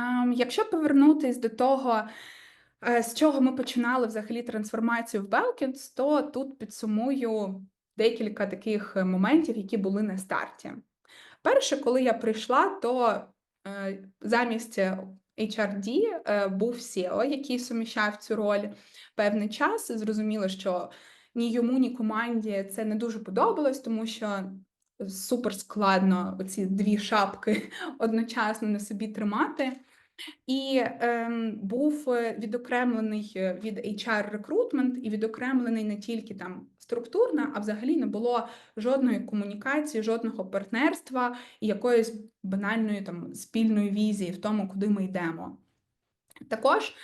Ем, Якщо повернутись до того, е, з чого ми починали взагалі трансформацію в Belkins, то тут підсумую декілька таких е, моментів, які були на старті. Перше, коли я прийшла, то е, замість HRD був SEO, який суміщав цю роль певний час. Зрозуміло, що ні йому, ні команді це не дуже подобалось, тому що супер складно оці дві шапки одночасно на собі тримати. І ем, був е, відокремлений е, від HR рекрутмент і відокремлений не тільки там структурно, а взагалі не було жодної комунікації, жодного партнерства і якоїсь банальної там спільної візії в тому, куди ми йдемо. Також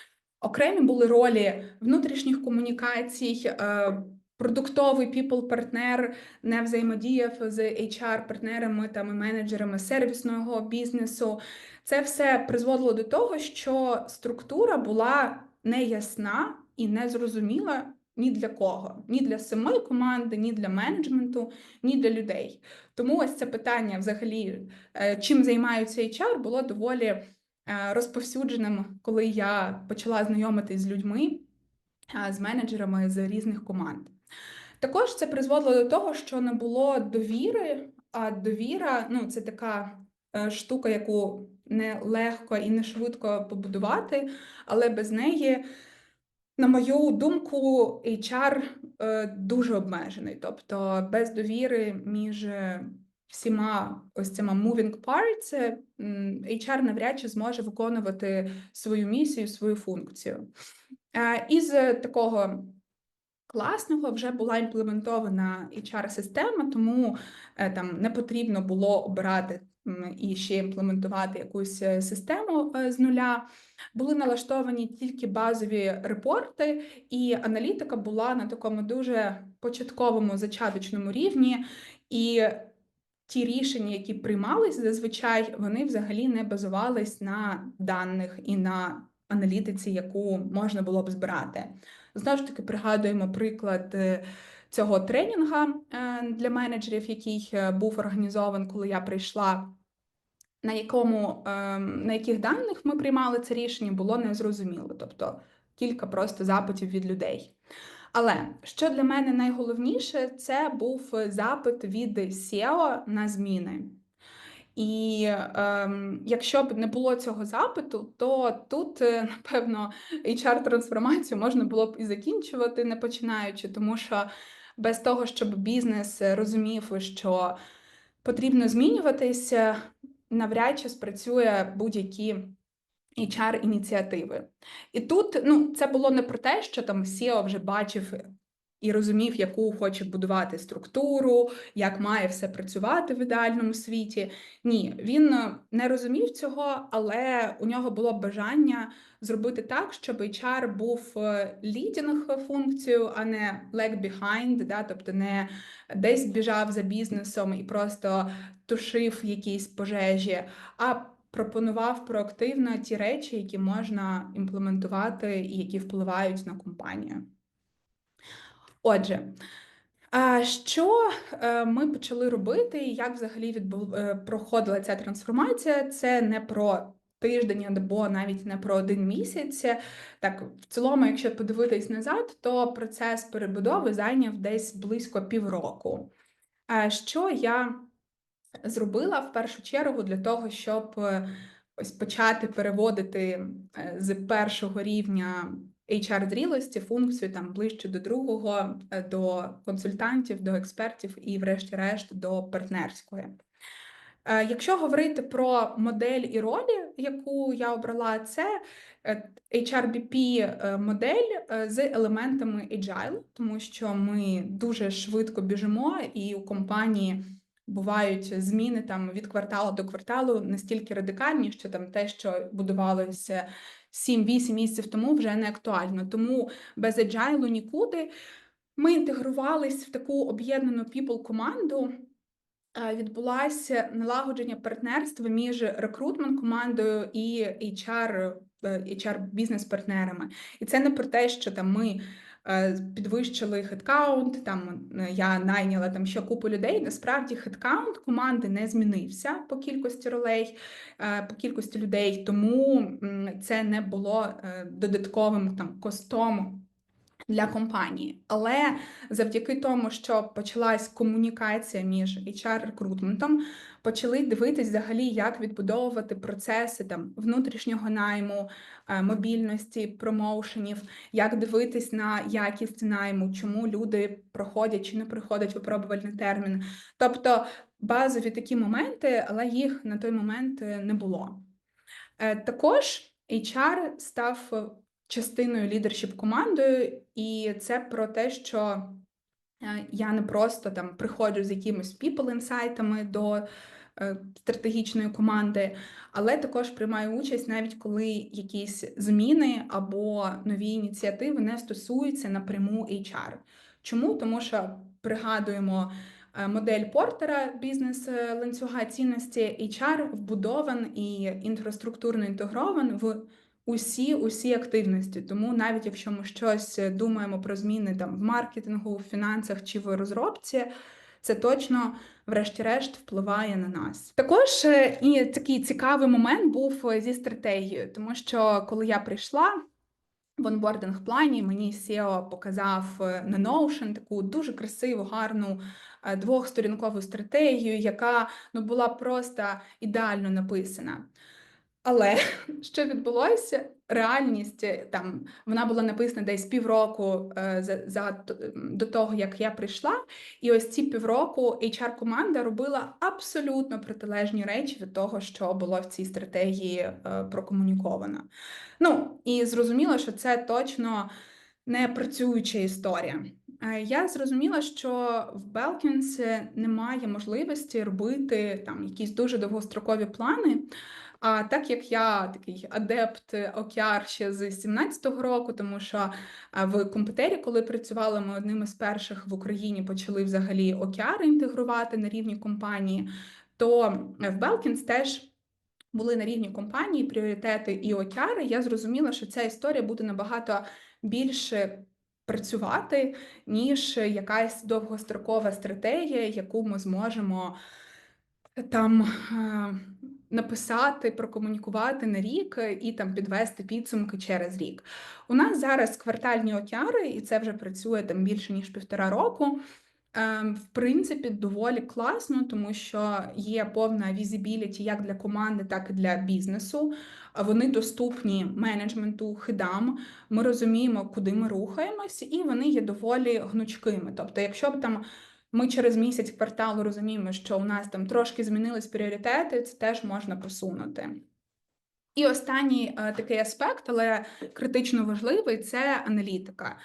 окремі були ролі внутрішніх комунікацій. Е, Продуктовий people-партнер не взаємодіяв з HR-партнерами там і менеджерами сервісного бізнесу. Це все призводило до того, що структура була неясна і незрозуміла ні для кого, ні для самої команди, ні для менеджменту, ні для людей. Тому ось це питання, взагалі, е, чим займаються HR, було доволі е, розповсюдженим, коли я почала знайомитись з людьми, з менеджерами з різних команд. Також це призводило до того, що не було довіри, а довіра ну, це така штука, яку не легко і не швидко побудувати, але без неї, на мою думку, HR е, дуже обмежений. Тобто без довіри між всіма ось цими moving parts HR навряд чи зможе виконувати свою місію, свою функцію. Е, із такого класного вже була імплементована HR-система, тому е, там не потрібно було обирати і ще імплементувати якусь е, систему е, з нуля. Були налаштовані тільки базові репорти, і аналітика була на такому дуже початковому зачаточному рівні. І ті рішення, які приймались зазвичай, вони взагалі не базувались на даних і на аналітиці, яку можна було б збирати. Знову ж таки, пригадуємо приклад е, цього тренінга для менеджерів, який був організований, коли я прийшла на якому на яких даних ми приймали це рішення, було незрозуміло, тобто кілька просто запитів від людей. Але що для мене найголовніше, це був запит від SEO на зміни. І ем, якщо б не було цього запиту, то тут, е, напевно, HR-трансформацію можна було б і закінчувати, не починаючи, тому що без того, щоб бізнес розумів, що потрібно змінюватися, навряд чи спрацює будь-які HR-ініціативи. І тут ну, це було не про те, що там SEO вже бачив і розумів, яку хоче будувати структуру, як має все працювати в ідеальному світі. Ні, він не розумів цього, але у нього було бажання зробити так, щоб HR був лідінг функцією, а не lag behind, да, тобто не десь біжав за бізнесом і просто тушив якісь пожежі, а пропонував проактивно ті речі, які можна імплементувати і які впливають на компанію. Отже, що е, ми почали робити, і як взагалі відбув... Е, проходила ця трансформація? Це не про тиждень або навіть не про один місяць. Так, в цілому, якщо подивитись назад, то процес перебудови зайняв десь близько півроку. Що я зробила в першу чергу для того, щоб е, ось почати переводити з першого рівня hr зрілості, функцію там ближче до другого, е, до консультантів, до експертів і, врешті-решт, до партнерської. Е, якщо говорити про модель і ролі, яку я обрала, це е, HRBP модель з елементами agile, тому що ми дуже швидко біжимо, і у компанії бувають зміни там від кварталу до кварталу настільки радикальні, що там те, що будувалося 7-8 місяців тому вже не актуально. Тому без agile нікуди. Ми інтегрувались в таку об'єднану people команду. Відбулася налагодження партнерства між рекрутмент командою і HR, HR бізнес-партнерами. І це не про те, що там ми е, підвищили хедкаунт, там е, я найняла там ще купу людей. Насправді хедкаунт команди не змінився по кількості ролей, е, по кількості людей, тому це не було е, додатковим там костом. Для компанії, але завдяки тому, що почалась комунікація між HR-рекрутментом, почали дивитись взагалі, як відбудовувати процеси там внутрішнього найму, е, мобільності, промоушенів, як дивитись на якість найму, чому люди проходять чи не проходять випробувальний термін. Тобто базові такі моменти, але їх на той момент е, не було. Е, Також HR став частиною лідершіп командою, і це про те, що я не просто там приходжу з якимись people інсайтами до стратегічної команди, але також приймаю участь навіть коли якісь зміни або нові ініціативи не стосуються напряму HR. Чому? Тому що пригадуємо. е, Модель Портера бізнес е, ланцюга цінності HR вбудован і інфраструктурно інтегрован в усі усі активності. Тому навіть якщо ми щось е, думаємо про зміни там в маркетингу, в фінансах чи в розробці, це точно, врешті-решт, впливає на нас. Також е, і такий цікавий момент був е, зі стратегією, тому що коли я прийшла. В онбординг плані мені SEO показав е, на Notion таку дуже красиву, гарну двохсторінкову стратегію, яка ну, була просто ідеально написана. Але що відбулося? Реальність е, там вона була написана десь півроку е, за, за до того, як я прийшла, і ось ці півроку HR-команда робила абсолютно протилежні речі від того, що було в цій стратегії е, прокомуніковано. Ну і зрозуміло, що це точно не працююча історія. Я зрозуміла, що в Belkins немає можливості робити там якісь дуже довгострокові плани. А так як я такий адепт OKR ще з 17-го року, тому що в комп'ютері, коли працювали, ми одним із перших в Україні почали взагалі OKR інтегрувати на рівні компанії, то в Belkins теж були на рівні компанії пріоритети і OKR. Я зрозуміла, що ця історія буде набагато більше працювати, ніж якась довгострокова стратегія, яку ми зможемо там е, написати, прокомунікувати на рік і там підвести підсумки через рік. У нас зараз квартальні океари, і це вже працює там більше ніж півтора року. Ем, В принципі, доволі класно, тому що є повна візибіліті як для команди, так і для бізнесу. Вони доступні менеджменту, хидам. Ми розуміємо, куди ми рухаємось, і вони є доволі гнучкими. Тобто, якщо б там ми через місяць кварталу розуміємо, що у нас там трошки змінились пріоритети, це теж можна посунути. І останній е, такий аспект, але критично важливий це аналітика.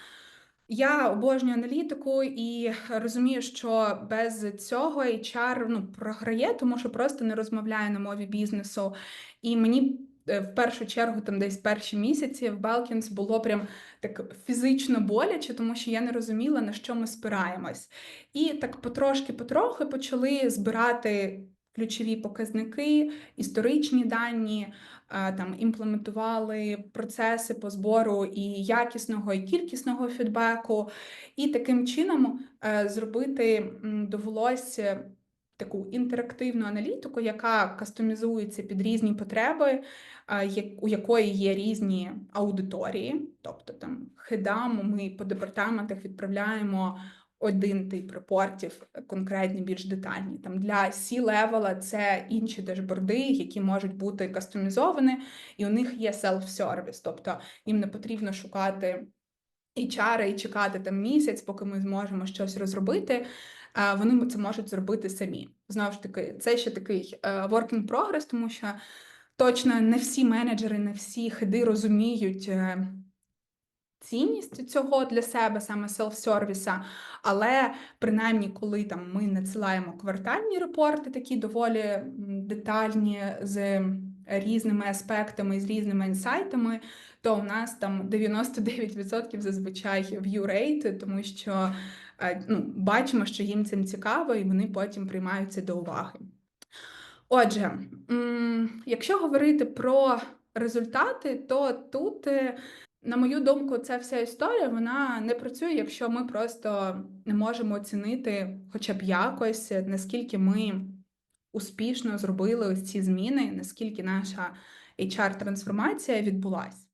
Я обожнюю аналітику і розумію, що без цього HR ну, програє, тому що просто не розмовляє на мові бізнесу. І мені в першу чергу, там десь перші місяці в Belkins було прям так фізично боляче, тому що я не розуміла, на що ми спираємось. І так потрошки-потрохи почали збирати ключові показники, історичні дані, е, там імплементували процеси по збору і якісного, і кількісного фідбеку. І таким чином е, зробити довелося таку інтерактивну аналітику, яка кастомізується під різні потреби, у якої є різні аудиторії. Тобто там хедам ми по департаментах відправляємо один тип репортів, конкретні, більш детальні. Там для C-левела це інші дашборди, які можуть бути кастомізовані, і у них є self-service, тобто їм не потрібно шукати HR і чекати там місяць, поки ми зможемо щось розробити. Вони це можуть зробити самі. Знову ж таки, це ще такий е, work in progress, тому що точно не всі менеджери, не всі хиди розуміють. е, Цінність цього для себе саме селф-сервіса, але принаймні, коли там ми надсилаємо квартальні репорти, такі доволі детальні з різними аспектами, з різними інсайтами, то у нас там 99% зазвичай view rate, тому що ну, бачимо, що їм цим цікаво, і вони потім приймають це до уваги. Отже, якщо говорити про результати, то тут е, На мою думку, ця вся історія вона не працює, якщо ми просто не можемо оцінити хоча б якось, наскільки ми успішно зробили ось ці зміни, наскільки наша HR-трансформація відбулась.